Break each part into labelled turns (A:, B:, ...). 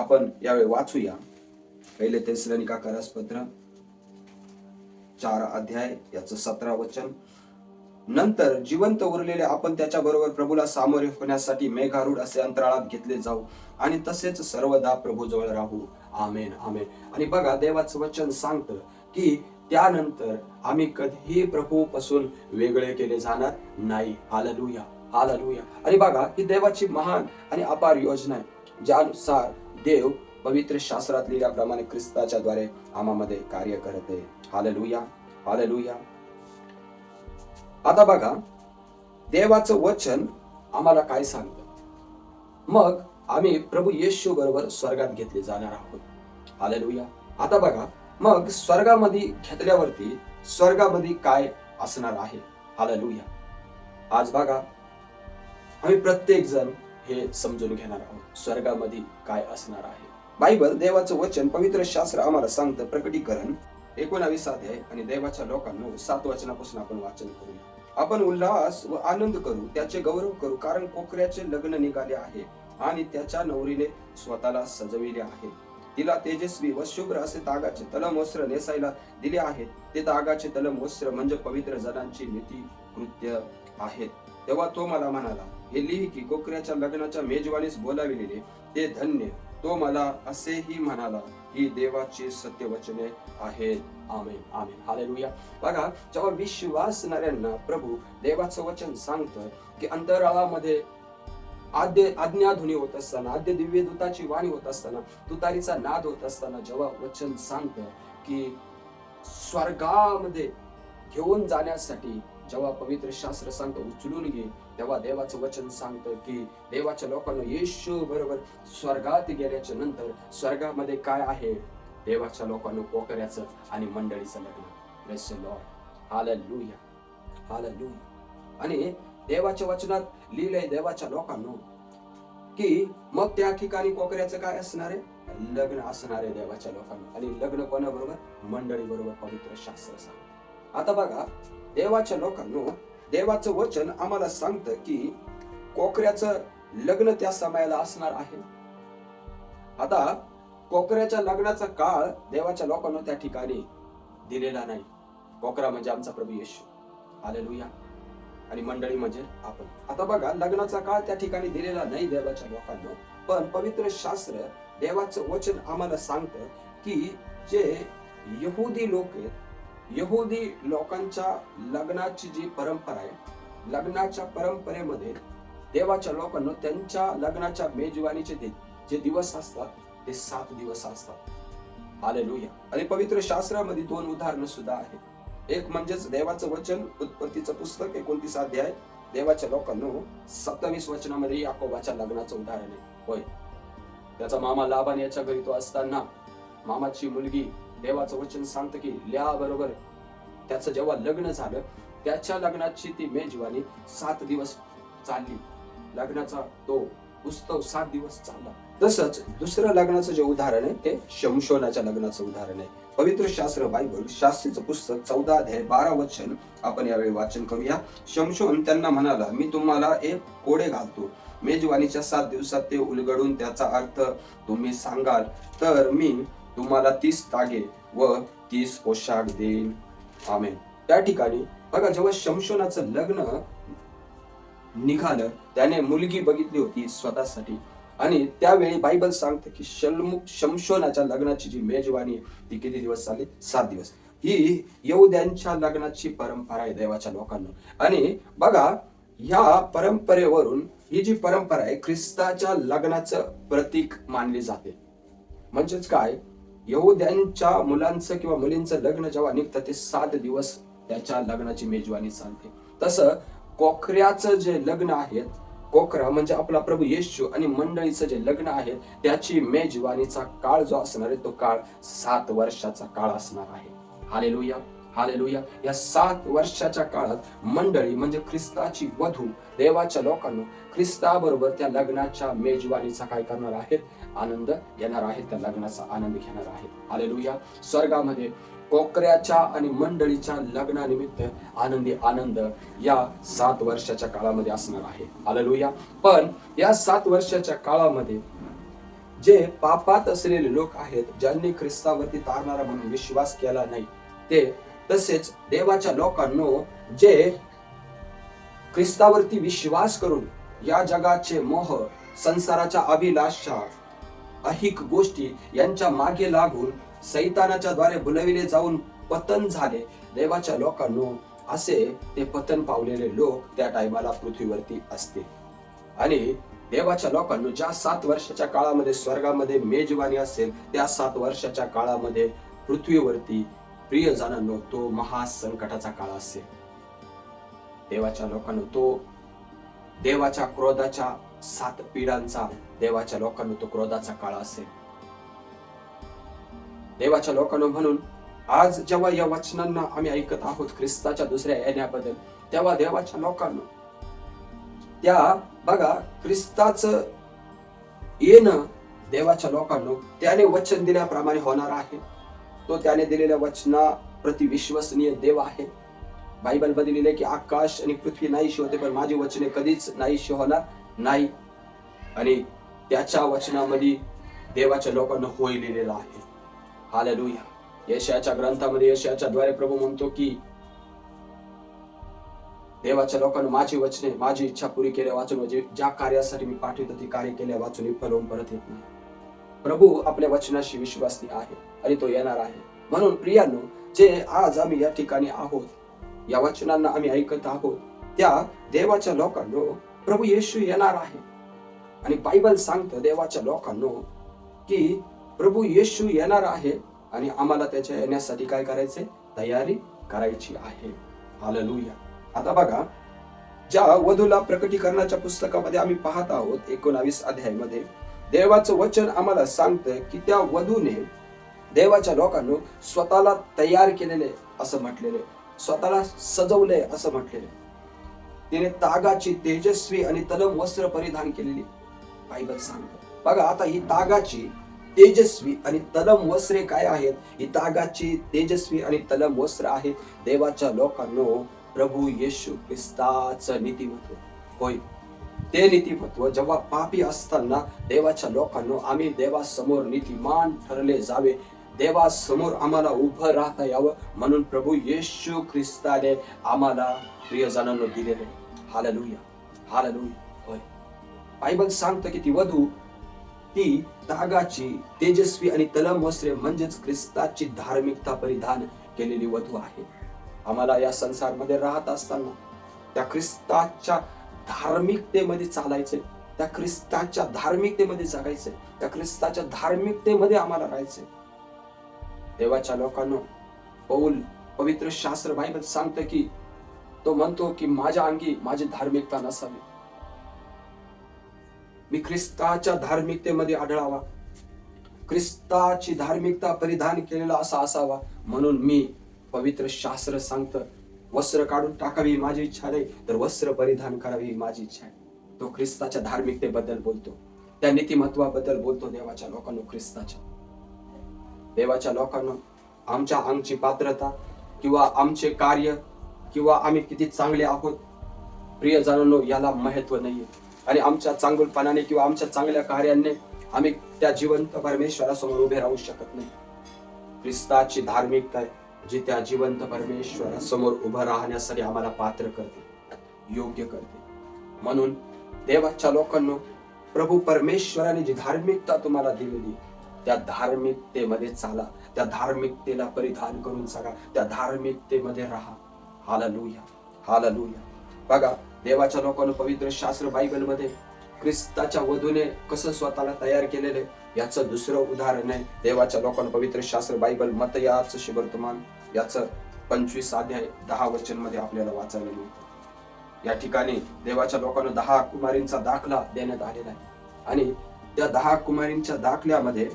A: आपण यावेळी वाचूया पहिले ते श्रेणिका पत्र चार अध्याय याचं सतरा वचन नंतर जिवंत उरलेले आपण त्याच्याबरोबर प्रभूला सामोरे होण्यासाठी मेघारूढ असे अंतराळात घेतले जाऊ आणि तसेच सर्वदा प्रभूजवळ राहू आमेन आमेन आणि बघा देवाचं वचन सांगत की त्यानंतर आम्ही कधीही प्रभू पासून वेगळे केले जाणार नाही हाललुया हाललुया आणि बघा ही देवाची महान आणि अपार योजना आहे ज्यानुसार देव पवित्र शास्त्रात लिहिल्याप्रमाणे ख्रिस्ताच्या द्वारे आम्हामध्ये कार्य करते लुया हालेलुया हालेलुया आता बघा देवाचं वचन आम्हाला काय सांगत मग आम्ही प्रभू येशू बरोबर स्वर्गात घेतले जाणार आहोत हालेलुया आता बघा मग स्वर्गामध्ये घेतल्यावरती स्वर्गामध्ये काय असणार आहे हालेलुया आज बघा आम्ही प्रत्येक जण हे समजून घेणार आहोत स्वर्गामध्ये काय असणार आहे बायबल देवाचं वचन पवित्र शास्त्र आम्हाला सांगतं प्रकटीकरण एकोणावीस अध्याय आणि देवाच्या लोकांना सात वचनापासून आपण वाचन करू आपण उल्हास व आनंद करू त्याचे गौरव करू कारण कोकऱ्याचे लग्न निघाले आहे आणि त्याच्या नवरीने स्वतःला सजविले आहे तिला तेजस्वी व शुभ्र असे तागाचे तलम वस्त्र नेसायला दिले आहेत ते तागाचे वस्त्र म्हणजे पवित्र जनांची नीती कृत्य आहेत तेव्हा तो मला म्हणाला हे की कोकऱ्याच्या लग्नाच्या मेजवानीस बोलाविलेले ते धन्य तो मला असेही म्हणाला ही देवाची सत्यवचने आहेत आमेन आमेन हालेलुया बघा जेव्हा विश्वासणाऱ्यांना प्रभू देवाचं वचन सांगतं की अंतराळामध्ये आद्य आज्ञाधुनी होत असताना आद्य दिव्य दूताची वाणी होत असताना तुतारीचा नाद होत असताना जेव्हा वचन सांगतं की स्वर्गामध्ये घेऊन जाण्यासाठी जेव्हा पवित्र शास्त्र सांगतं उचलून घे तेव्हा देवाचं वचन सांगतं की देवाच्या लोकांना येशू बरोबर स्वर्गात गेल्याच्या नंतर स्वर्गामध्ये काय आहे देवाच्या लोकांना पोकऱ्याचं आणि मंडळीचं लग्न आणि देवाच्या वचनात लिहिलंय देवाच्या लोकांना की मग त्या ठिकाणी कोकऱ्याचं काय असणार आहे लग्न असणार आहे देवाच्या लोकांना आणि लग्न कोणाबरोबर मंडळी बरोबर पवित्र शास्त्र सांग आता बघा देवाच्या लोकांना देवाचं वचन आम्हाला सांगतं की कोकऱ्याचं लग्न त्या समयाला असणार आहे आता कोकऱ्याच्या लग्नाचा काळ देवाच्या लोकांना त्या ठिकाणी दिलेला नाही कोकरा म्हणजे आमचा प्रभू येशू लुया आणि मंडळी म्हणजे आपण आता बघा लग्नाचा काळ त्या ठिकाणी दिलेला नाही देवाच्या लोकांना पण पवित्र शास्त्र देवाचं वचन आम्हाला सांगतं की जे यहुदी लोक आहेत यहुदी लोकांच्या लग्नाची जी परंपरा आहे लग्नाच्या परंपरेमध्ये देवाच्या लोकांना त्यांच्या लग्नाच्या मेजवानीचे जे दिवस असतात ते सात दिवस असतात आले आणि पवित्र शास्त्रामध्ये दोन उदाहरणं सुद्धा आहेत एक म्हणजेच देवाचं वचन उत्पत्तीचं पुस्तक एकोणतीस अध्याय देवाच्या लोकांना सत्तावीस वचनामध्ये याकोबाच्या लग्नाचं उदाहरण आहे होय त्याचा मामा लाभान याच्या घरी तो असताना मामाची मुलगी देवाचं वचन सांगतं की ल्या बरोबर त्याचं जेव्हा लग्न झालं त्याच्या लग्नाची ती मेजवानी सात दिवस चालली लग्नाचा तो उत्सव सात दिवस चालला तसंच दुसरं लग्नाचं जे उदाहरण आहे ते शमशोनाच्या लग्नाचं उदाहरण आहे पवित्र शास्त्र बायबल शास्त्रीचं पुस्तक चौदा अध्याय बारा वचन आपण यावेळी वाचन करूया शमशोन त्यांना म्हणाला मी तुम्हाला एक कोडे घालतो मेजवानीच्या सात दिवसात ते उलगडून त्याचा अर्थ तुम्ही सांगाल तर मी तुम्हाला तीस तागे व तीस पोशाख देईल आमेन त्या ठिकाणी बघा जेव्हा शमशोनाचं लग्न निघालं त्याने मुलगी बघितली होती स्वतःसाठी आणि त्यावेळी बायबल सांगते की शल्मुख शमशोनाच्या लग्नाची जी मेजवानी ती किती दिवस चालली सात दिवस ही येऊद्यांच्या लग्नाची परंपरा आहे देवाच्या लोकांना आणि बघा ह्या परंपरेवरून ही जी परंपरा आहे ख्रिस्ताच्या लग्नाचं प्रतीक मानली जाते म्हणजेच काय यहुद्यांच्या मुलांचं किंवा मुलींचं लग्न जेव्हा निघतं ते सात दिवस त्याच्या लग्नाची मेजवानी चालते तसं कोखऱ्याचं जे लग्न आहे कोखरा म्हणजे आपला प्रभू येशू आणि मंडळीचं जे लग्न आहे त्याची मेजवानीचा काळ जो असणार आहे तो काळ सात वर्षाचा काळ असणार आहे हालेलुया हालेलुया या सात वर्षाच्या काळात मंडळी म्हणजे ख्रिस्ताची वधू देवाच्या लोकांना ख्रिस्ताबरोबर त्या लग्नाच्या मेजवानीचा काय करणार आहेत आनंद घेणार आहे त्या लग्नाचा आनंद घेणार आहेत आलेलुया स्वर्गामध्ये कोकऱ्याच्या आणि मंडळीच्या लग्नानिमित्त आनंदी आनंद या सात वर्षाच्या काळामध्ये असणार आहे आलेलुया पण या सात वर्षाच्या काळामध्ये जे पापात असलेले लोक आहेत ज्यांनी ख्रिस्तावरती तारणारा म्हणून विश्वास केला नाही ते तसेच देवाच्या लोकांनो जे ख्रिस्तावरती विश्वास करून या जगाचे मोह संसाराच्या अभिलाषा अहिक गोष्टी यांच्या मागे लागून सैतानाच्या द्वारे बुलविले जाऊन पतन झाले देवाच्या लोकांनो असे ते पतन पावलेले लोक त्या टायमाला पृथ्वीवरती असते आणि देवाच्या लोकांनो ज्या सात वर्षाच्या काळामध्ये स्वर्गामध्ये मेजवानी असेल त्या सात वर्षाच्या काळामध्ये पृथ्वीवरती प्रिय जाणांनो तो महासंकटाचा काळ असेल देवाच्या लोकांना तो देवाच्या क्रोधाच्या सात पिढ्यांचा देवाच्या लोकांना तो क्रोधाचा काळ असेल देवाच्या लोकांना म्हणून आज जेव्हा या वचनांना आम्ही ऐकत आहोत ख्रिस्ताच्या दुसऱ्या येण्याबद्दल तेव्हा देवाच्या लोकांना त्या बघा ख्रिस्ताच येणं देवाच्या लोकांना त्याने वचन दिल्याप्रमाणे होणार आहे तो त्याने दिलेल्या वचना प्रति विश्वसनीय देव आहे बायबल मध्ये लिहिले की आकाश आणि पृथ्वी नाहीशी होते पण माझी वचने कधीच नाहीशी होणार नाही आणि त्याच्या वचनामध्ये देवाच्या लोकांना होय लिहिलेला आहे हाल यशयाच्या ग्रंथामध्ये यशयाच्या द्वारे प्रभू म्हणतो की देवाच्या लोकांना माझी वचने माझी इच्छा पुरी केल्या वाचून म्हणजे ज्या कार्यासाठी मी पाठवितो ते कार्य केल्या वाचून फलवून परत येत नाही प्रभू आपल्या वचनाशी विश्वासनी आहे आणि तो येणार आहे म्हणून प्रियानो जे आज आम्ही या ठिकाणी आहोत या वचनांना आम्ही ऐकत आहोत त्या देवाच्या लोकांना प्रभू येशू येणार आहे आणि बायबल सांगतं देवाच्या लोकांनो की प्रभू येशू येणार आहे आणि आम्हाला त्याच्या येण्यासाठी काय करायचे तयारी करायची आहे हालेलुया आता बघा ज्या वधूला प्रकटीकरणाच्या पुस्तकामध्ये आम्ही पाहत आहोत एकोणावीस मध्ये देवाचं वचन आम्हाला सांगतं की त्या वधूने देवाच्या लोकांनो स्वतःला तयार केलेले असं म्हटलेले स्वतःला सजवले असं म्हटलेले तिने तागाची तेजस्वी आणि तलम वस्त्र परिधान केलेली बायबल सांगतो बघा आता ही तागाची तेजस्वी आणि तलम वस्त्रे काय आहेत ही तागाची तेजस्वी आणि तलम वस्त्र आहेत देवाच्या लोकांनो प्रभू येशू ख्रिस्ताच नीतिमत्व होय ते नीतिमत्व जेव्हा पापी असताना देवाच्या लोकांनो आम्ही देवासमोर नीतीमान ठरले जावे देवासमोर आम्हाला उभं राहता यावं म्हणून प्रभू येशू ख्रिस्ताने आम्हाला प्रियजनांना दिलेले हालेलुया हालेलुया होय बायबल सांगतं की ती वधू ती तागाची तेजस्वी आणि तलम वस्त्रे म्हणजेच ख्रिस्ताची धार्मिकता परिधान केलेली वधू आहे आम्हाला या संसारमध्ये राहत असताना त्या ख्रिस्ताच्या धार्मिकतेमध्ये चालायचे त्या ख्रिस्ताच्या धार्मिकतेमध्ये जगायचे त्या ख्रिस्ताच्या धार्मिकतेमध्ये आम्हाला राहायचे देवाच्या लोकांना पौल पवित्र शास्त्र बायबल सांगतं की तो म्हणतो की माझ्या अंगी माझी धार्मिकता नसावी मी ख्रिस्ताच्या धार्मिकतेमध्ये आढळावा ख्रिस्ताची धार्मिकता परिधान केलेला असा असावा म्हणून मी पवित्र शास्त्र सांगत वस्त्र काढून टाकावी माझी इच्छा नाही तर वस्त्र परिधान करावी माझी इच्छा आहे तो ख्रिस्ताच्या धार्मिकतेबद्दल बोलतो त्या नीतिमत्वाबद्दल बोलतो देवाच्या लोकांना ख्रिस्ताच्या देवाच्या लोकांना आमच्या अंगची पात्रता किंवा आमचे कार्य किंवा आम्ही किती चांगले आहोत प्रिय जणांनो याला महत्व नाही आणि आमच्या चांगुलपणाने किंवा आमच्या चांगल्या कार्याने आम्ही त्या जिवंत परमेश्वरासमोर उभे राहू शकत नाही ख्रिस्ताची धार्मिकता जी त्या जिवंत परमेश्वरासमोर उभं राहण्यासाठी आम्हाला पात्र करते योग्य करते म्हणून देवाच्या लोकांनो प्रभू परमेश्वराने जी धार्मिकता तुम्हाला दिलेली त्या धार्मिकतेमध्ये चाला त्या धार्मिकतेला परिधान करून सांगा त्या धार्मिकतेमध्ये राहा हाललुया हाललुया बघा देवाच्या लोकांना पवित्र शास्त्र मध्ये ख्रिस्ताच्या वधूने कसं स्वतःला तयार केलेले याचं दुसरं उदाहरण आहे देवाच्या लोकांना पवित्र शास्त्र बायबल मतयाच शिवर्तमान याचं पंचवीस अध्याय दहा वचन मध्ये आपल्याला वाचायला मिळतं या ठिकाणी देवाच्या लोकांना दहा कुमारींचा दाखला देण्यात आलेला आहे आणि त्या दहा कुमारींच्या दाखल्यामध्ये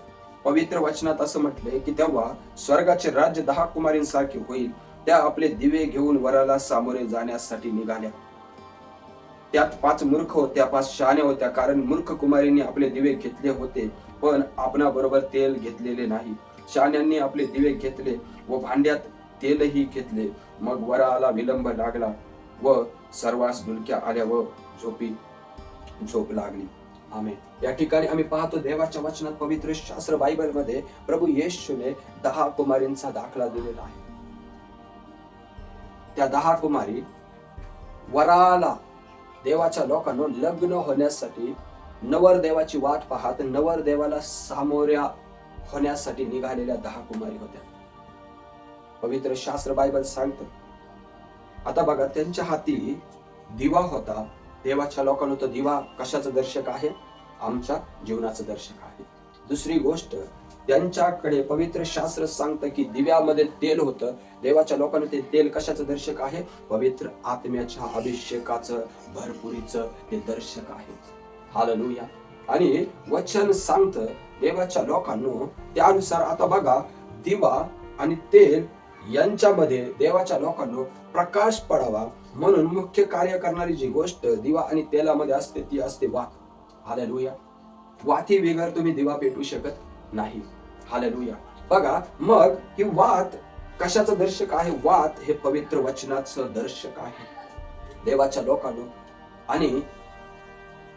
A: पवित्र वचनात असं म्हटले की तेव्हा स्वर्गाचे राज्य दहा कुमारींसारखे होईल त्या आपले दिवे घेऊन वराला सामोरे जाण्यासाठी निघाल्या त्यात पाच मूर्ख होत्या पाच शहाण्या होत्या कारण मूर्ख कुमारीने आपले दिवे घेतले होते पण आपणाबरोबर तेल घेतलेले नाही शहाण्यांनी आपले दिवे घेतले व भांड्यात तेलही घेतले मग वराला विलंब लागला व सर्वांस डुलक्या आल्या व झोपी झोप लागली आम्ही या ठिकाणी आम्ही पाहतो देवाच्या वचनात पवित्र शास्त्र बायबलमध्ये प्रभू येशूने दहा कुमारींचा दाखला दिलेला आहे त्या दहा कुमारी वराला देवाच्या लोकांना लग्न होण्यासाठी नवरदेवाची वाट पाहत नवरदेवाला सामोऱ्या होण्यासाठी निघालेल्या दहा कुमारी होत्या पवित्र शास्त्र बायबल सांगत आता बघा त्यांच्या हाती दिवा होता देवाच्या लोकांना तो दिवा कशाचं दर्शक आहे आमच्या जीवनाचं दर्शक आहे दुसरी गोष्ट त्यांच्याकडे पवित्र शास्त्र सांगतं की दिव्यामध्ये तेल होतं देवाच्या लोकांना ते तेल कशाचं दर्शक आहे पवित्र आत्म्याच्या अभिषेकाचं भरपुरीच ते दर्शक आहे हाललुया आणि वचन सांगत देवाच्या लोकांना त्यानुसार आता बघा दिवा आणि तेल यांच्यामध्ये देवाच्या लोकांना प्रकाश पडावा म्हणून मुख्य कार्य करणारी जी गोष्ट दिवा आणि तेलामध्ये असते ती असते वात हालेलुया वाती बिगर तुम्ही दिवा पेटू शकत नाही हालेलुया बघा मग ही वात कशाचं दर्शक आहे वात हे पवित्र वचनाचं दर्शक आहे देवाच्या लोकांनो आणि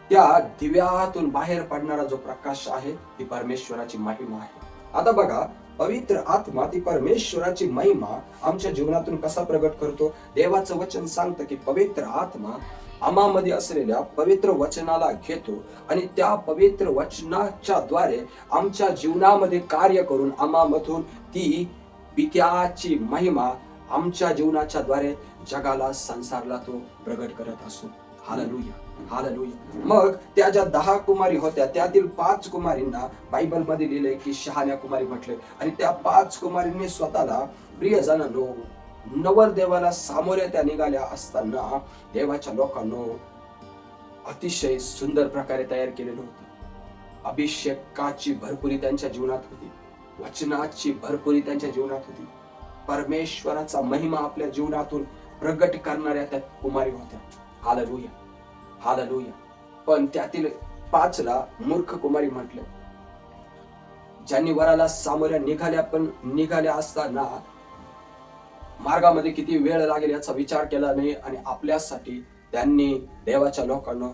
A: त्या दिव्यातून बाहेर पडणारा जो प्रकाश आहे ती परमेश्वराची महिमा आहे आता बघा पवित्र आत्मा ती परमेश्वराची महिमा आमच्या जीवनातून कसा प्रगट करतो देवाचं वचन सांगतं की पवित्र आत्मा आम्हामध्ये असलेल्या पवित्र वचनाला घेतो आणि त्या पवित्र वचनाच्या द्वारे आमच्या जीवनामध्ये कार्य करून आम्हामधून ती पित्याची महिमा आमच्या जीवनाच्या द्वारे जगाला संसारला तो प्रगट करत असतो हालेलुया हालेलुया मग त्या ज्या दहा कुमारी होत्या त्यातील पाच कुमारींना बायबल मध्ये लिहिले की शहाण्या कुमारी म्हटले आणि त्या पाच कुमारींनी स्वतःला प्रियजण देवाला सामोऱ्या त्या निघाल्या असताना देवाच्या लोकांना अतिशय सुंदर प्रकारे तयार केलेलं होतं अभिषेकाची भरपुरी त्यांच्या जीवनात होती वचनाची भरपुरी त्यांच्या जीवनात होती परमेश्वराचा महिमा आपल्या जीवनातून प्रगट करणाऱ्या त्या कुमारी होत्या हाललुया हाललुया पण त्यातील पाचला मूर्ख कुमारी म्हटलं ज्यांनी वराला सामोऱ्या निघाल्या पण निघाल्या असताना मार्गामध्ये किती वेळ लागेल याचा विचार केला नाही आणि आपल्यासाठी त्यांनी देवाच्या लोकांना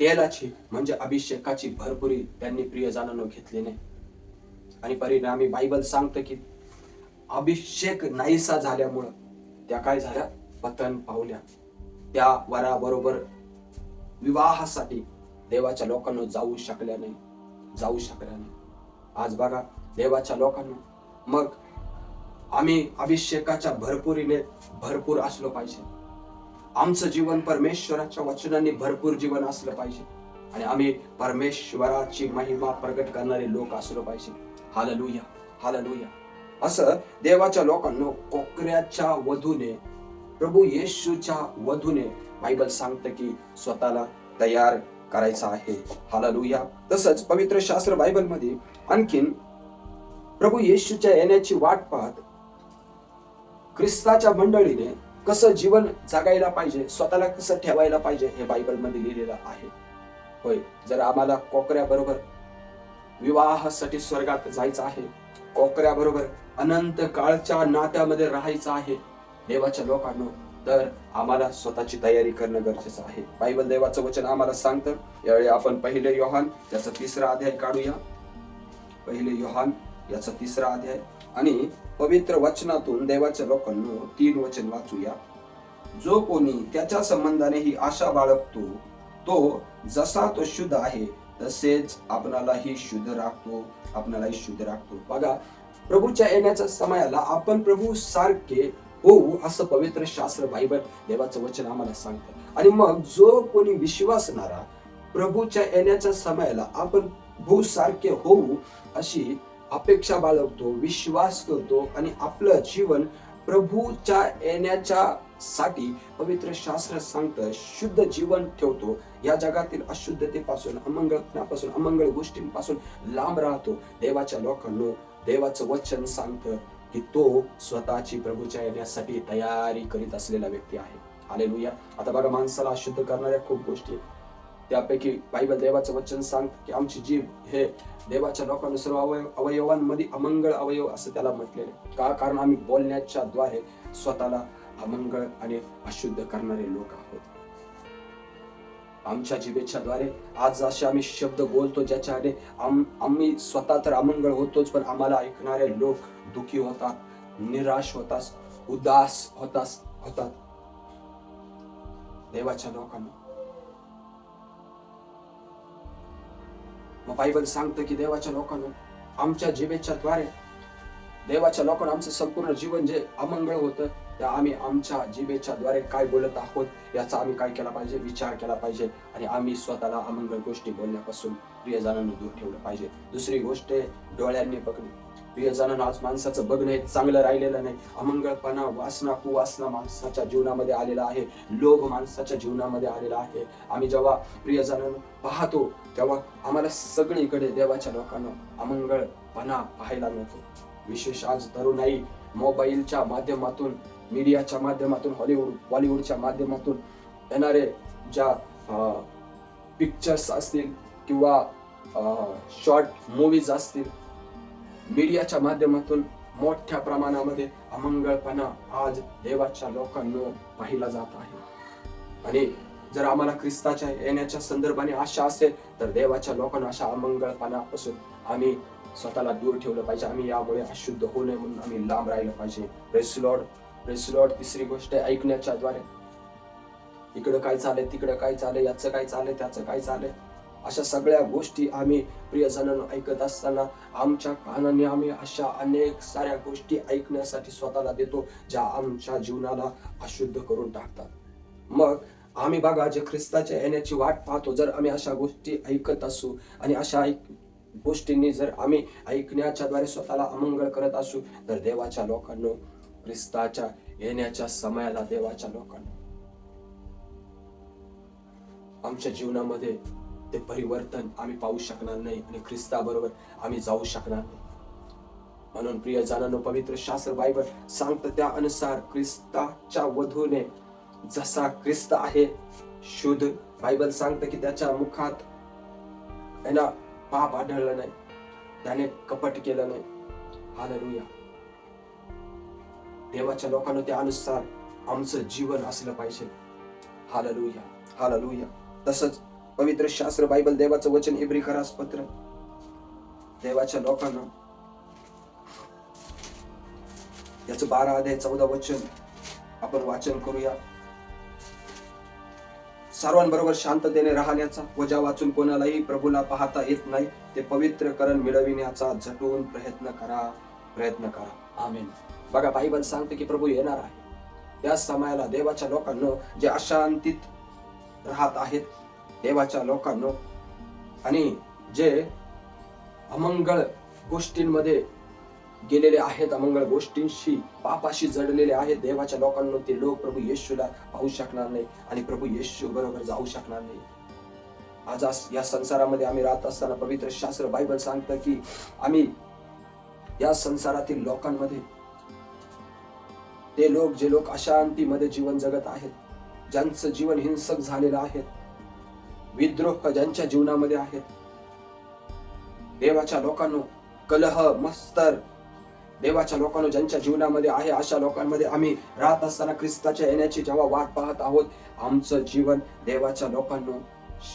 A: तेलाची म्हणजे अभिषेकाची भरपुरी त्यांनी प्रियजनानं घेतली नाही आणि परिणामी बायबल सांगतं की अभिषेक नाहीसा झाल्यामुळं त्या काय झाल्या पतन पावल्या त्या वराबरोबर विवाहासाठी देवाच्या लोकांना जाऊ शकल्या नाही जाऊ शकल्या नाही आज बघा देवाच्या लोकांना मग आम्ही अभिषेकाच्या भरपुरीने भरपूर असलो पाहिजे आमचं जीवन परमेश्वराच्या वचनाने भरपूर जीवन असलं पाहिजे आणि आम्ही परमेश्वराची महिमा प्रगट करणारे लोक असलो पाहिजे हाल लुया असं देवाच्या लोकांना कोकऱ्याच्या वधूने प्रभू येशूच्या वधूने बायबल सांगतं की स्वतःला तयार करायचं आहे हाललुया तसंच पवित्र शास्त्र बायबलमध्ये आणखीन प्रभू येशूच्या येण्याची वाट पाहत ख्रिस्ताच्या मंडळीने कसं जीवन जगायला पाहिजे स्वतःला कसं ठेवायला पाहिजे हे बायबलमध्ये लिहिलेलं आहे होय जर आम्हाला बरोबर विवाहासाठी स्वर्गात जायचं आहे बरोबर अनंत काळच्या नात्यामध्ये राहायचं आहे देवाच्या लोकांना तर आम्हाला स्वतःची तयारी करणं गरजेचं आहे बायबल देवाचं वचन आम्हाला सांगतं यावेळी आपण पहिले योहान याचा तिसरा अध्याय काढूया पहिले योहान याचा तिसरा अध्याय आणि पवित्र वचनातून देवाच्या लोकांना तीन वचन वाचूया जो कोणी त्याच्या संबंधाने ही आशा बाळगतो तो जसा तो शुद्ध आहे तसेच आपणालाही शुद्ध राखतो आपणालाही शुद्ध राखतो बघा प्रभूच्या येण्याच्या समयाला आपण प्रभू सारखे होऊ असं पवित्र शास्त्र बायबल देवाचं वचन आम्हाला सांगतं आणि मग जो कोणी विश्वासणारा प्रभूच्या येण्याच्या समयाला आपण भू सारखे होऊ अशी अपेक्षा बाळगतो विश्वास करतो आणि आपलं जीवन प्रभूच्या येण्याच्या साठी पवित्र शास्त्र सांगतं शुद्ध जीवन ठेवतो या जगातील अशुद्धतेपासून अमंगळपणापासून अमंगळ गोष्टींपासून लांब राहतो देवाच्या लोकांनो देवाचं वचन सांगतं की तो स्वतःची प्रभूच्या येण्यासाठी तयारी करीत असलेला व्यक्ती आहे आले आता बघा माणसाला अशुद्ध करणाऱ्या खूप गोष्टी त्यापैकी बाईबल देवाचं वचन सांग की आमची जीभ हे देवाच्या लोकांना सर्व अवयव अवयवांमध्ये अमंगळ अवयव असं त्याला म्हटलेले का कारण आम्ही बोलण्याच्या द्वारे स्वतःला अमंगळ आणि अशुद्ध करणारे लोक आहोत आमच्या जीवेच्या द्वारे आज असे आम्ही शब्द बोलतो ज्याच्याने आम आम्ही स्वतः तर अमंगळ होतोच पण आम्हाला ऐकणारे लोक दुखी होतात निराश होतात उदास होतास होतात देवाच्या लोकांना बायबल सांगतं की देवाच्या लोकांना आमच्या जीवेच्या द्वारे देवाच्या लोकांना आमचं संपूर्ण जीवन जे अमंगळ होतं त्या आम्ही आमच्या जिभेच्या द्वारे काय बोलत आहोत याचा आम्ही काय केला पाहिजे विचार केला पाहिजे आणि आम्ही स्वतःला अमंगळ गोष्टी बोलण्यापासून प्रियजनांना दूर ठेवलं पाहिजे दुसरी गोष्ट डोळ्यांनी पकडून प्रियजनानं आज माणसाचं बघणं चांगलं राहिलेलं नाही अमंगळपणा वासना कुवासना माणसाच्या जीवनामध्ये आलेला आहे लोभ माणसाच्या जीवनामध्ये आलेला आहे आम्ही जेव्हा प्रियजनानं पाहतो तेव्हा आम्हाला सगळीकडे देवाच्या लोकांना अमंगळपणा पाहायला मिळतो विशेष आज तरुणाई मोबाईलच्या माध्यमातून मीडियाच्या माध्यमातून हॉलिवूड बॉलिवूडच्या माध्यमातून येणारे ज्या पिक्चर्स असतील किंवा शॉर्ट मूवीज असतील मीडियाच्या माध्यमातून मोठ्या प्रमाणामध्ये अमंगळपणा आज देवाच्या लोकांना पाहिला जात आहे आणि जर आम्हाला ख्रिस्ताच्या येण्याच्या संदर्भाने आशा असेल तर देवाच्या लोकांना अशा अमंगळपणापासून आम्ही स्वतःला दूर ठेवलं पाहिजे आम्ही यामुळे अशुद्ध होऊ नये म्हणून आम्ही लांब राहिलं पाहिजे रेसलॉड रेसलॉड तिसरी गोष्ट ऐकण्याच्या द्वारे इकडं काय चाललंय तिकडं काय चालेल याचं काय चाललंय त्याचं काय चाललंय अशा सगळ्या गोष्टी आम्ही प्रियजनांना ऐकत असताना आमच्या कानाने आम्ही अशा अनेक साऱ्या गोष्टी ऐकण्यासाठी स्वतःला देतो ज्या आमच्या जीवनाला अशुद्ध करून टाकतात मग आम्ही बघा जे ख्रिस्ताच्या येण्याची वाट पाहतो जर आम्ही अशा गोष्टी ऐकत असू आणि अशा ऐक गोष्टींनी जर आम्ही ऐकण्याच्या द्वारे स्वतःला अमंगळ करत असू तर देवाच्या लोकांनो ख्रिस्ताच्या येण्याच्या समयाला देवाच्या लोकांना आमच्या जीवनामध्ये ते परिवर्तन आम्ही पाहू शकणार नाही आणि ख्रिस्ताबरोबर आम्ही जाऊ शकणार नाही म्हणून प्रिय जाणं पवित्र शास्त्र बायबल सांगत त्या अनुसार ख्रिस्ताच्या वधूने जसा ख्रिस्त आहे शुद्ध बायबल सांगत की त्याच्या मुखात त्यांना पाप आढळलं नाही त्याने कपट केलं नाही हालेलुया देवाच्या लोकांना त्या अनुसार आमचं जीवन असलं पाहिजे हालेलुया हालेलुया तसंच पवित्र शास्त्र बायबल देवाचं वचन इब्री खरास पत्र देवाच्या लोकांना याचं बारा अध्याय चौदा वचन आपण वाचन करूया सर्वांबरोबर शांततेने राहण्याचा वजा वाचून कोणालाही प्रभूला पाहता येत नाही ते पवित्र करण मिळविण्याचा झटून प्रयत्न करा प्रयत्न करा आमेन बघा बाईबल सांगते की प्रभू येणार आहे या समयाला देवाच्या लोकांना जे अशांतीत राहत आहेत देवाच्या लोकांनो आणि जे अमंगळ गोष्टींमध्ये गेलेले आहेत अमंगळ गोष्टींशी पापाशी जडलेले आहेत देवाच्या लोकांना ते लोक प्रभू येशूला पाहू शकणार नाही आणि प्रभू येशू बरोबर जाऊ शकणार नाही आज या संसारामध्ये आम्ही राहत असताना पवित्र शास्त्र बायबल सांगतं की आम्ही या संसारातील लोकांमध्ये ते लोक जे लोक अशांतीमध्ये जीवन जगत आहेत ज्यांचं जीवन हिंसक झालेलं आहे विद्रोह ज्यांच्या जीवनामध्ये आहेत देवाच्या लोकांनो कलह मस्तर देवाच्या लोकांनो ज्यांच्या जीवनामध्ये आहे अशा लोकांमध्ये आम्ही राहत असताना ख्रिस्ताच्या येण्याची जेव्हा वाट पाहत आहोत आमचं जीवन देवाच्या लोकांना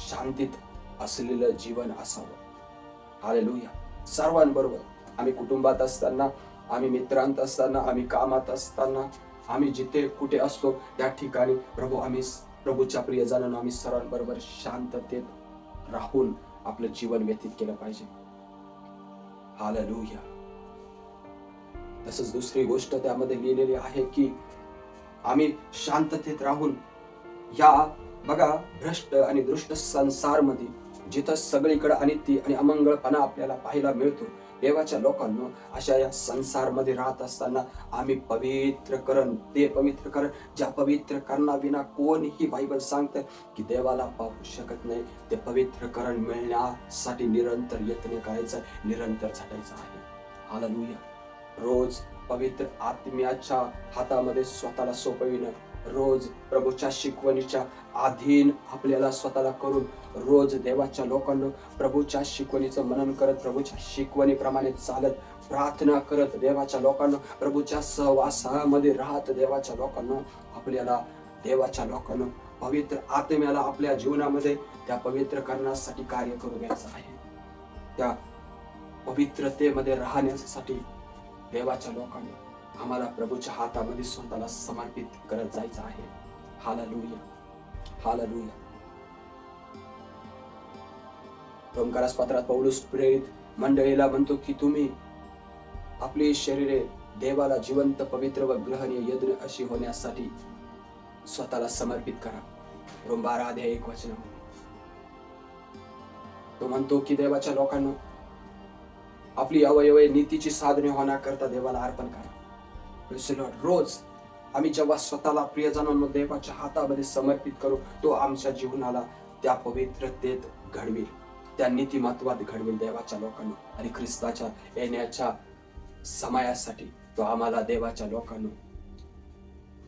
A: शांतीत असलेलं जीवन असावं हाले लुया सर्वांबरोबर आम्ही कुटुंबात असताना आम्ही मित्रांत असताना आम्ही कामात असताना आम्ही जिथे कुठे असतो त्या ठिकाणी प्रभू आम्ही प्रभूच्या प्रिय जणांना आम्ही सर्वांबरोबर शांततेत राहून आपलं जीवन व्यतीत केलं पाहिजे हालेलुया तसंच दुसरी गोष्ट त्यामध्ये लिहिलेली आहे की आम्ही शांततेत राहून या बघा भ्रष्ट आणि दृष्ट संसारमध्ये जिथं सगळीकडे अनिती आणि अमंगळपणा आपल्याला पाहायला मिळतो देवाच्या लोकांना अशा या संसारमध्ये राहत असताना आम्ही पवित्र करण ते पवित्र करण ज्या पवित्र करणाविना कोणीही बायबल सांगतं की देवाला पाहू शकत नाही ते पवित्र करण मिळण्यासाठी निरंतर यत्न करायचं निरंतर झटायचं आहे हालेलुया रोज पवित्र आत्म्याच्या हातामध्ये स्वतःला सोपविणं रोज प्रभूच्या शिकवणीच्या अधीन आपल्याला स्वतःला करून रोज देवाच्या लोकांना प्रभूच्या शिकवणीचं मनन करत प्रभूच्या शिकवणीप्रमाणे चालत प्रार्थना करत देवाच्या लोकांना प्रभूच्या सहवासामध्ये राहत देवाच्या लोकांना आपल्याला देवाच्या लोकांना पवित्र आत्म्याला आपल्या जीवनामध्ये त्या पवित्र करण्यासाठी कार्य करू द्यायचं आहे त्या पवित्रतेमध्ये राहण्यासाठी देवाच्या लोकांनी आम्हाला प्रभूच्या हातामध्ये स्वतःला समर्पित करत जायचं आहे हाला लुया हाला लुया रोमकारास पात्रात पौलूस प्रेरित मंडळीला म्हणतो की तुम्ही आपली शरीरे देवाला जिवंत पवित्र व ग्रहणीय यज्ञ अशी होण्यासाठी स्वतःला समर्पित करा रोम एक वचन तो म्हणतो की देवाच्या लोकांना आपली अवयव नीतीची साधने होण्याकरता देवाला अर्पण करा रोज आम्ही जेव्हा स्वतःला प्रियजनांना देवाच्या हातामध्ये समर्पित करू तो आमच्या जीवनाला त्या पवित्रतेत घडवी त्या नीतिमत्वात घडवून देवाच्या लोकांनी आणि ख्रिस्ताच्या येण्याच्या समयासाठी तो आम्हाला देवाच्या लोकांना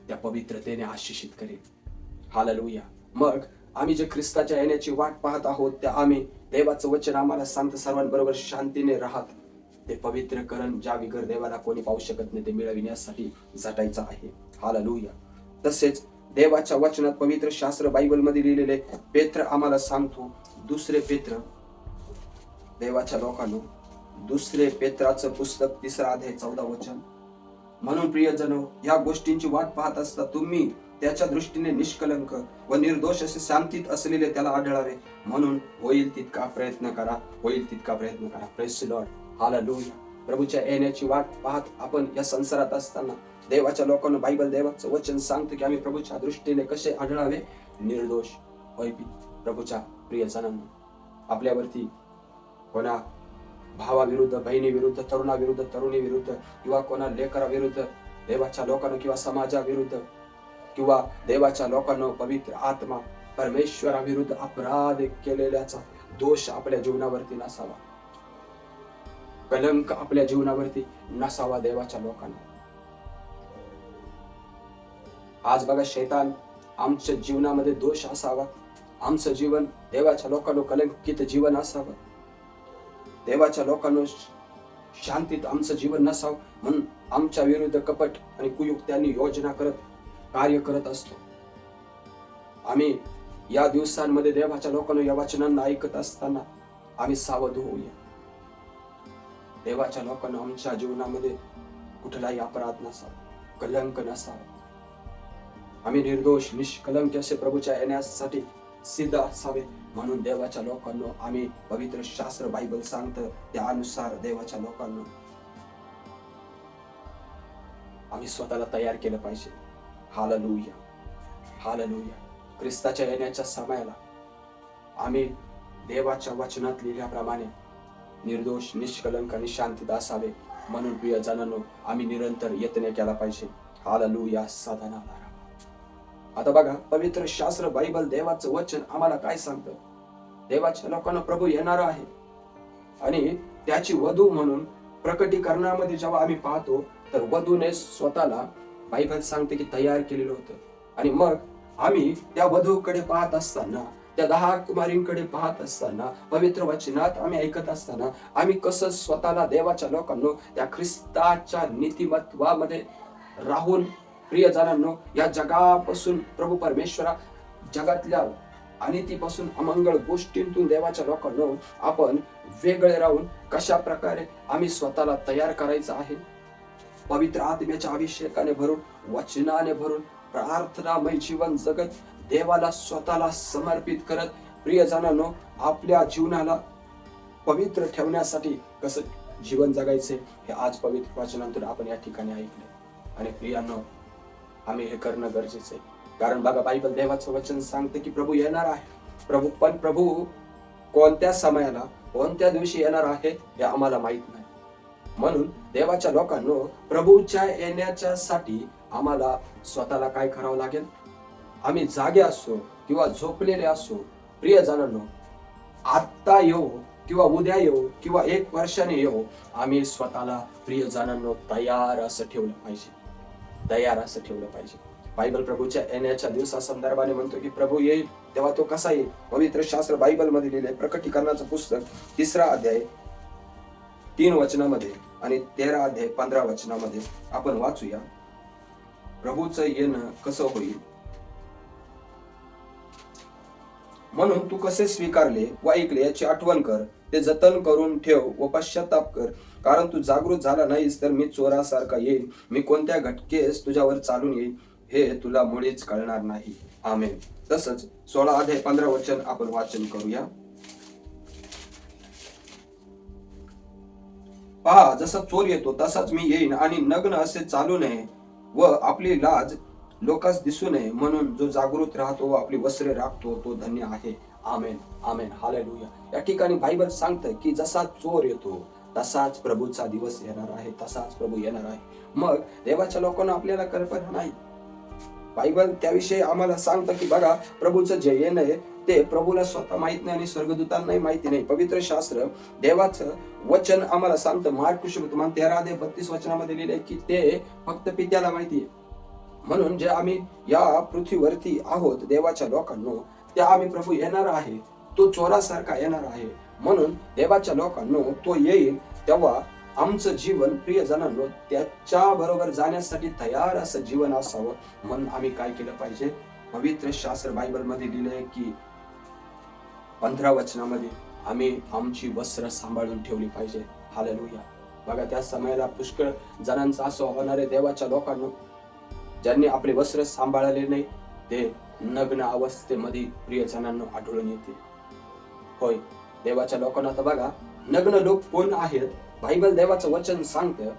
A: त्या पवित्रतेने आशिषित करेल हालेलुया मग आम्ही जे ख्रिस्ताच्या येण्याची वाट पाहत आहोत त्या आम्ही देवाचं वचन आम्हाला सांगत सर्वांबरोबर शांतीने राहत ते पवित्र करण ज्या विगर देवाला कोणी पाहू शकत नाही ते मिळविण्यासाठी झटायचं आहे हालेलुया तसेच देवाच्या वचनात पवित्र शास्त्र बायबलमध्ये लिहिलेले पेत्र आम्हाला सांगतो दुसरे पेत्र देवाच्या लोकांनो दुसरे पेत्राचं पुस्तक तिसरा अध्याय चौदा वचन म्हणून प्रियजनो या गोष्टींची वाट पाहत असता तुम्ही त्याच्या दृष्टीने निष्कलंक व निर्दोष असे शांतीत असलेले त्याला आढळावे म्हणून होईल तितका प्रयत्न करा होईल तितका प्रयत्न करा प्रेस लॉर्ड हाला प्रभूच्या येण्याची वाट पाहत आपण या संसारात असताना देवाच्या लोकांना बायबल देवाचं वचन सांगतो की आम्ही प्रभूच्या दृष्टीने कसे आढळावे निर्दोष प्रभूच्या प्रभूच्या प्रियजनांना आपल्यावरती कोणा भावाविरुद्ध विरुद्ध तरुणाविरुद्ध विरुद्ध किंवा कोणा विरुद्ध देवाच्या लोकांना किंवा समाजाविरुद्ध किंवा देवाच्या लोकांना पवित्र आत्मा परमेश्वराविरुद्ध अपराध केलेल्याचा दोष आपल्या जीवनावरती नसावा कलंक आपल्या जीवनावरती नसावा देवाच्या लोकांना आज बघा शैतान आमच्या जीवनामध्ये दोष असावा आमचं जीवन देवाच्या लोकांना कलंकित जीवन असावं देवाच्या लोकांना शांतीत आमचं जीवन नसावं म्हणून आमच्या विरुद्ध कपट आणि कुयुक्त्यांनी योजना करत कार्य करत असतो आम्ही या दिवसांमध्ये देवाच्या लोकांना या वचनांना ऐकत असताना आम्ही सावध होऊया देवाच्या लोकांना आमच्या जीवनामध्ये कुठलाही अपराध नसावा कलंक नसावा आम्ही निर्दोष निष्कलंक असे प्रभूच्या येण्यासाठी सिद्ध असावे म्हणून देवाच्या लोकांना आम्ही पवित्र शास्त्र बायबल सांगतो त्यानुसार देवाच्या लोकांना आम्ही स्वतःला तयार केलं पाहिजे हालनुया हालनुया ख्रिस्ताच्या येण्याच्या समयाला आम्ही देवाच्या वचनात लिहिल्याप्रमाणे निर्दोष निष्कलंक आणि शांतता असावे म्हणून प्रिय जणांनो आम्ही निरंतर यत्न केला पाहिजे हालनुया साधना आता बघा पवित्र शास्त्र बायबल देवाचं वचन आम्हाला काय सांगतं देवाच्या लोकांना प्रभू येणार आहे आणि त्याची वधू म्हणून प्रकटीकरणामध्ये जेव्हा आम्ही पाहतो तर वधूने स्वतःला बायबल सांगते की तयार केलेलं होतं आणि मग आम्ही त्या वधूकडे पाहत असताना त्या दहा कुमारींकडे पाहत असताना पवित्र वचनात आम्ही ऐकत असताना आम्ही कसं स्वतःला देवाच्या लोकांना त्या ख्रिस्ताच्या नीतिमत्वामध्ये राहून प्रिय जणांनो या जगापासून प्रभू परमेश्वरा जगातल्या अनितीपासून अमंगळ गोष्टींतून देवाच्या लोकांना आपण वेगळे राहून कशा प्रकारे आम्ही स्वतःला तयार करायचं आहे पवित्र आत्म्याच्या अभिषेकाने भरून वचनाने भरून प्रार्थनामय जीवन जगत देवाला स्वतःला समर्पित करत प्रियजनांनो आपल्या जीवनाला पवित्र ठेवण्यासाठी कसं जीवन जगायचे हे आज पवित्र वाचनातून आपण या ठिकाणी ऐकले आणि प्रियांना आम्ही हे करणं गरजेचं आहे कारण बघा बायबल देवाचं वचन सांगते की प्रभू येणार आहे प्रभू पण प्रभू कोणत्या समयाला कोणत्या दिवशी येणार आहे हे आम्हाला माहित नाही म्हणून देवाच्या लोकांनो प्रभूच्या येण्याच्या साठी आम्हाला स्वतःला काय करावं लागेल आम्ही जागे असो किंवा झोपलेले असो प्रिय जणांनो आत्ता येऊ किंवा उद्या येऊ किंवा एक वर्षाने येऊ आम्ही स्वतःला प्रिय जणांनो तयार असं ठेवलं पाहिजे तयार असं ठेवलं पाहिजे बायबल प्रभूच्या येण्याच्या दिवसा संदर्भाने म्हणतो की प्रभू येईल तेव्हा तो कसा येईल पवित्र शास्त्र बायबल मध्ये लिहिले प्रकटीकरणाचं पुस्तक तिसरा अध्याय तीन वचनामध्ये आणि तेरा अध्याय पंधरा वचनामध्ये आपण वाचूया प्रभूचं येणं कसं होईल म्हणून तू कसे स्वीकारले व ऐकले याची आठवण कर ते जतन करून ठेव व पश्चाताप कर कारण तू जागृत झाला नाहीस तर मी चोरासारखा येईल मी कोणत्या घटकेस तुझ्यावर चालून येईल हे तुला मुळीच कळणार नाही आमेन तसंच सोळा अध्याय पंधरा वचन आपण वाचन करूया पहा जसा चोर येतो तसाच मी येईन आणि नग्न असे चालू नये व आपली लाज लोकांस दिसू नये म्हणून जो जागृत राहतो व आपली वस्त्रे राखतो तो धन्य आहे आमेन आमेन हालेलुया या ठिकाणी बायबल सांगतं की जसा चोर येतो तसाच प्रभूचा दिवस येणार आहे तसाच प्रभू येणार आहे मग देवाच्या लोकांना आपल्याला कल्पना नाही बायबल त्याविषयी आम्हाला सांगतं की बघा प्रभूचं जे येणं आहे ते प्रभूला स्वतः माहित नाही आणि स्वर्गदूतांनाही माहिती नाही पवित्र शास्त्र देवाचं वचन आम्हाला सांगतं महाकुश तुम्हाला तेरा दे बत्तीस वचनामध्ये लिहिले की ते फक्त पित्याला माहिती आहे म्हणून जे आम्ही या पृथ्वीवरती आहोत देवाच्या लोकांनो त्या आम्ही प्रभू येणार आहे तो चोरासारखा येणार आहे म्हणून देवाच्या लोकांनो तो येईल तेव्हा आमचं जीवन प्रियजनांनो त्याच्या बरोबर जाण्यासाठी तयार असं जीवन असावं म्हणून आम्ही काय केलं पाहिजे पवित्र शास्त्र बायबल मध्ये लिहिलंय की पंधरा वचनामध्ये आम्ही आमची वस्त्र सांभाळून ठेवली पाहिजे हालेलुया बघा त्या समयाला पुष्कळ जणांचा असं होणारे देवाच्या लोकांना ज्यांनी आपले वस्त्र सांभाळले नाही ते नग्न अवस्थेमध्ये प्रियजनांना आढळून येतील होय देवाच्या लोकांना तर बघा नग्न लोक कोण आहेत बायबल देवाचं वचन सांगतं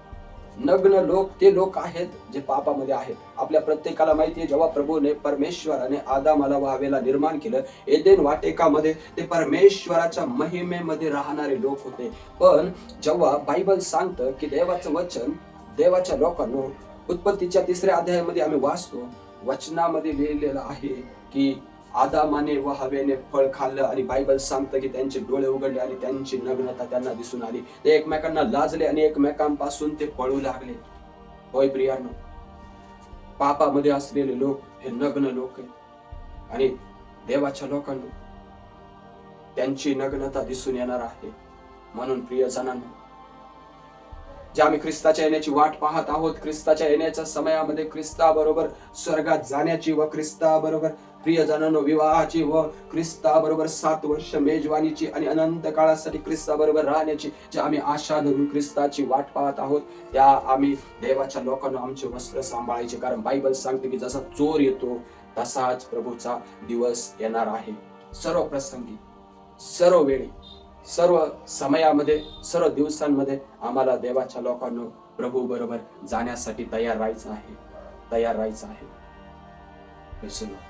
A: नग्न लोक ते लोक आहेत जे पापामध्ये आहेत आपल्या प्रत्येकाला माहिती आहे जेव्हा प्रभूने परमेश्वराने आदामाला व्हावेला निर्माण केलं एदेन वाटेकामध्ये ते परमेश्वराच्या महिमेमध्ये राहणारे लोक होते पण जेव्हा बायबल सांगतं की देवाचं वचन देवाच्या लोकांनो उत्पत्तीच्या तिसऱ्या अध्यायामध्ये आम्ही वाचतो वचनामध्ये लिहिलेलं आहे की आदामाने व हवेने फळ खाल्लं आणि बायबल सांगतं की त्यांचे डोळे उघडले आणि त्यांची नग्नता त्यांना दिसून आली ते एकमेकांना लाजले आणि एकमेकांपासून ते पळू लागले होय प्रियानो पापामध्ये असलेले लोक हे नग्न लोक आहेत आणि देवाच्या लोकांना त्यांची नग्नता दिसून येणार आहे म्हणून प्रिय जणांना ज्या आम्ही ख्रिस्ताच्या येण्याची वाट पाहत आहोत ख्रिस्ताच्या येण्याच्या समयामध्ये ख्रिस्ताबरोबर स्वर्गात जाण्याची व ख्रिस्ताबरोबर प्रियजनानो विवाहाची व ख्रिस्ताबरोबर सात वर्ष मेजवानीची आणि अनंत काळासाठी ख्रिस्ताबरोबर राहण्याची जे आम्ही आशा धरून ख्रिस्ताची वाट पाहत आहोत त्या आम्ही देवाच्या लोकांना आमचे वस्त्र सांभाळायचे कारण बायबल सांगते की जसा चोर येतो तसाच प्रभूचा दिवस येणार आहे सर्व प्रसंगी सर्व वेळी सर्व समयामध्ये सर्व दिवसांमध्ये आम्हाला देवाच्या लोकांना प्रभू बरोबर जाण्यासाठी तयार राहायचं आहे तयार राहायचं आहे